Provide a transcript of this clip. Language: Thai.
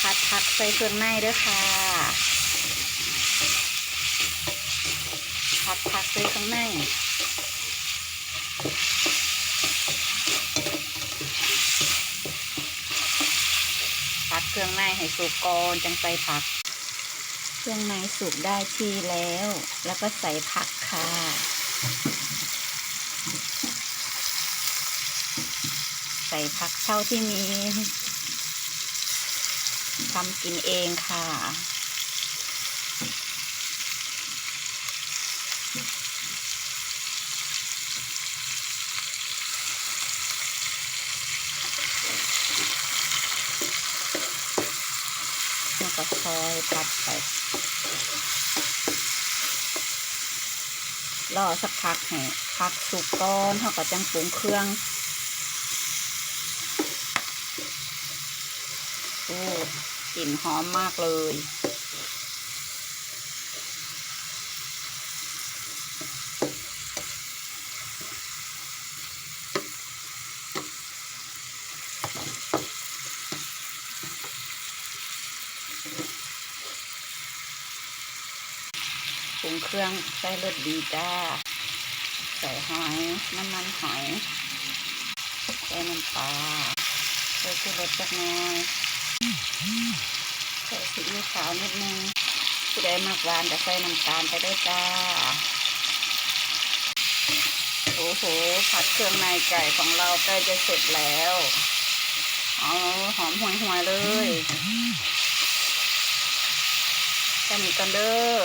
ผัดผักใส่เครื่องในเด้อค่ะผัดผักใส่เครื่องในผัดเครื่องในให้สุกก่อนจังใส่ผัก เครื่องในสุกได้ที่แล้ว แล้วก็ใส่ผักค่ะใส่ผักเท่าที่มี ทำกินเองค่ะ แล้วก็ซอยผัดไป รอสักพักให้ผักสุกก่อนเขาก็จังปรุงเครื่อง โอ้กลิ่นหอมมากเลย ปรุงเครื่องใส่รสดีจ้า ใส่หอย น้ำมันหอย ใส่น้ำปลาใส่ชูรสจักหน่อย ใส่ซีอิ๊วขาวนิดนึงผู้ใดมากหวานก็ใส่น้ำตาลไปด้วยจ้า โอ้โห ผัดเครื่องในไก่ของเราใกล้จะเสร็จแล้วเอาหอมห่วยๆเลยแค่นี้กันเด้อ